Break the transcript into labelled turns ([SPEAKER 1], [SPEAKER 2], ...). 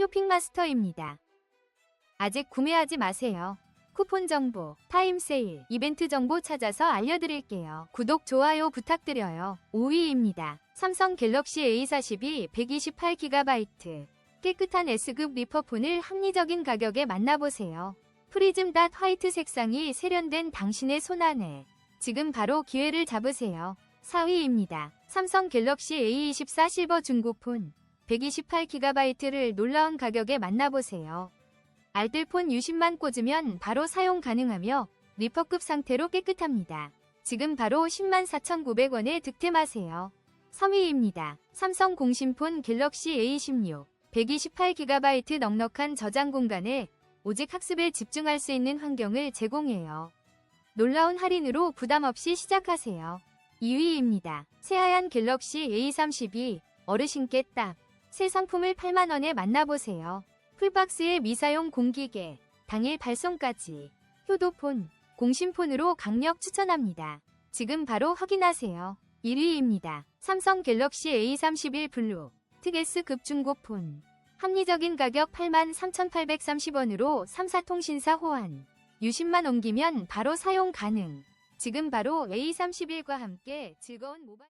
[SPEAKER 1] 쇼핑마스터입니다. 아직 구매하지 마세요. 쿠폰 정보, 타임 세일, 이벤트 정보 찾아서 알려드릴게요. 구독, 좋아요 부탁드려요. 5위입니다. 삼성 갤럭시 A42 128GB 깨끗한 S급 리퍼폰을 합리적인 가격에 만나보세요. 프리즘 닷 화이트 색상이 세련된 당신의 손안에 지금 바로 기회를 잡으세요. 4위입니다. 삼성 갤럭시 A24 실버 중고폰 128GB를 놀라운 가격에 만나보세요. 알뜰폰 60만 꽂으면 바로 사용 가능하며 리퍼급 상태로 깨끗합니다. 지금 바로 10만 4,900원에 득템하세요. 3위입니다. 삼성 공신폰 갤럭시 A16 128GB 넉넉한 저장 공간에 오직 학습에 집중할 수 있는 환경을 제공해요. 놀라운 할인으로 부담 없이 시작하세요. 2위입니다. 새하얀 갤럭시 A32 어르신께 딱 새 상품을 8만원에 만나보세요. 풀박스에 미사용 공기계, 당일 발송까지 효도폰, 공신폰으로 강력 추천합니다. 지금 바로 확인하세요. 1위입니다. 삼성 갤럭시 A31 블루 특S급 중고폰 합리적인 가격 83,830원으로 3사 통신사 호환 유심만 옮기면 바로 사용 가능. 지금 바로 A31과 함께 즐거운 모바일